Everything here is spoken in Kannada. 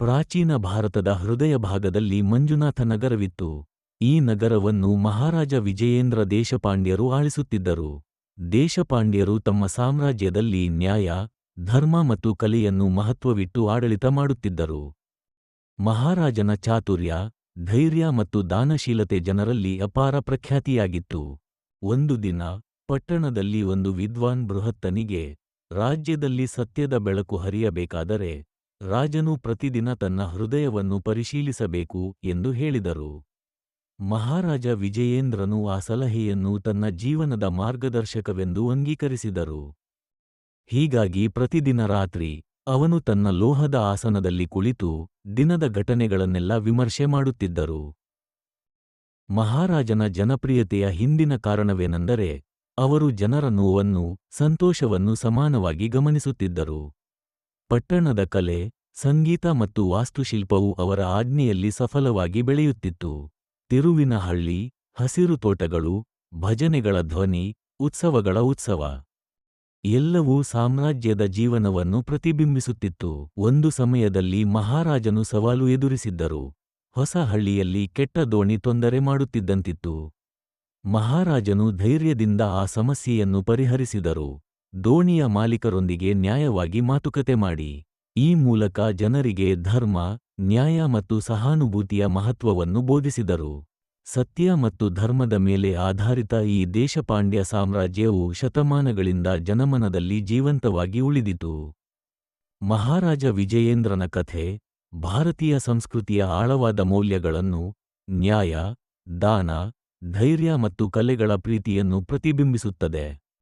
ಪ್ರಾಚೀನ ಭಾರತದ ಹೃದಯ ಭಾಗದಲ್ಲಿ ಮಂಜುನಾಥ ನಗರವಿತ್ತು. ಈ ನಗರವನ್ನು ಮಹಾರಾಜ ವಿಜಯೇಂದ್ರ ದೇಶಪಾಂಡ್ಯರು ಆಳಿಸುತ್ತಿದ್ದರು. ದೇಶಪಾಂಡ್ಯರು ತಮ್ಮ ಸಾಮ್ರಾಜ್ಯದಲ್ಲಿ ನ್ಯಾಯ, ಧರ್ಮ ಮತ್ತು ಕಲೆಯನ್ನು ಮಹತ್ವವಿಟ್ಟು ಆಡಳಿತ ಮಾಡುತ್ತಿದ್ದರು. ಮಹಾರಾಜನ ಚಾತುರ್ಯ, ಧೈರ್ಯ ಮತ್ತು ದಾನಶೀಲತೆ ಜನರಲ್ಲಿ ಅಪಾರ ಪ್ರಖ್ಯಾತಿಯಾಗಿತ್ತು. ಒಂದು ದಿನ, ಪಟ್ಟಣದಲ್ಲಿ ಒಂದು ವಿದ್ವಾನ್ ಬೃಹತ್ತನಿಗೆ, ರಾಜ್ಯದಲ್ಲಿ ಸತ್ಯದ ಬೆಳಕು ಹರಿಯಬೇಕಾದರೆ ರಾಜನು ಪ್ರತಿದಿನ ತನ್ನ ಹೃದಯವನ್ನು ಪರಿಶೀಲಿಸಬೇಕು ಎಂದು ಹೇಳಿದರು. ಮಹಾರಾಜ ವಿಜಯೇಂದ್ರನು ಆ ಸಲಹೆಯನ್ನು ತನ್ನ ಜೀವನದ ಮಾರ್ಗದರ್ಶಕವೆಂದು ಅಂಗೀಕರಿಸಿದರು. ಹೀಗಾಗಿ ಪ್ರತಿದಿನ ರಾತ್ರಿ ಅವನು ತನ್ನ ಲೋಹದ ಆಸನದಲ್ಲಿ ಕುಳಿತು ದಿನದ ಘಟನೆಗಳನ್ನೆಲ್ಲ ವಿಮರ್ಶೆ ಮಾಡುತ್ತಿದ್ದರು. ಮಹಾರಾಜನ ಜನಪ್ರಿಯತೆಯ ಹಿಂದಿನ ಕಾರಣವೇನೆಂದರೆ ಅವರು ಜನರ ನೋವನ್ನು, ಸಂತೋಷವನ್ನು ಸಮಾನವಾಗಿ ಗಮನಿಸುತ್ತಿದ್ದರು. ಪಟ್ಟಣದ ಕಲೆ ಸಂಗೀತ ಮತ್ತು ವಾಸ್ತುಶಿಲ್ಪವು ಅವರ ಆಜ್ಞೆಯಲ್ಲಿ ಸಫಲವಾಗಿ ಬೆಳೆಯುತ್ತಿತ್ತು. ತಿರುವಿನ ಹಳ್ಳಿ ಹಸಿರು ತೋಟಗಳು, ಭಜನೆಗಳ ಧ್ವನಿ, ಉತ್ಸವಗಳ ಉತ್ಸವ. ಎಲ್ಲವೂ ಸಾಮ್ರಾಜ್ಯದ ಜೀವನವನ್ನು ಪ್ರತಿಬಿಂಬಿಸುತ್ತಿತ್ತು. ಒಂದು ಸಮಯದಲ್ಲಿ ಮಹಾರಾಜನು ಸವಾಲು ಎದುರಿಸಿದ್ದರು. ಹೊಸ ಹಳ್ಳಿಯಲ್ಲಿ ಕೆಟ್ಟ ದೋಣಿ ತೊಂದರೆ ಮಾಡುತ್ತಿದ್ದಂತಿತ್ತು. ಮಹಾರಾಜನು ಧೈರ್ಯದಿಂದ ಆ ಸಮಸ್ಯೆಯನ್ನು ಪರಿಹರಿಸಿದರು. ದೋಣಿಯ ಮಾಲೀಕರೊಂದಿಗೆ ನ್ಯಾಯವಾಗಿ ಮಾತುಕತೆ ಮಾಡಿ. ಈ ಮೂಲಕ ಜನರಿಗೆ ಧರ್ಮ, ನ್ಯಾಯ ಮತ್ತು ಸಹಾನುಭೂತಿಯ ಮಹತ್ವವನ್ನು ಬೋಧಿಸಿದರು. ಸತ್ಯ ಮತ್ತು ಧರ್ಮದ ಮೇಲೆ ಆಧಾರಿತ ಈ ದೇಶಪಾಂಡ್ಯ ಸಾಮ್ರಾಜ್ಯವು ಶತಮಾನಗಳಿಂದ ಜನಮನದಲ್ಲಿ ಜೀವಂತವಾಗಿ ಉಳಿದಿತು. ಮಹಾರಾಜ ವಿಜಯೇಂದ್ರನ ಕಥೆ, ಭಾರತೀಯ ಸಂಸ್ಕೃತಿಯ ಆಳವಾದ ಮೌಲ್ಯಗಳನ್ನು, ನ್ಯಾಯ, ದಾನ, ಧೈರ್ಯ ಮತ್ತು ಕಲೆಗಳ ಪ್ರೀತಿಯನ್ನು ಪ್ರತಿಬಿಂಬಿಸುತ್ತದೆ.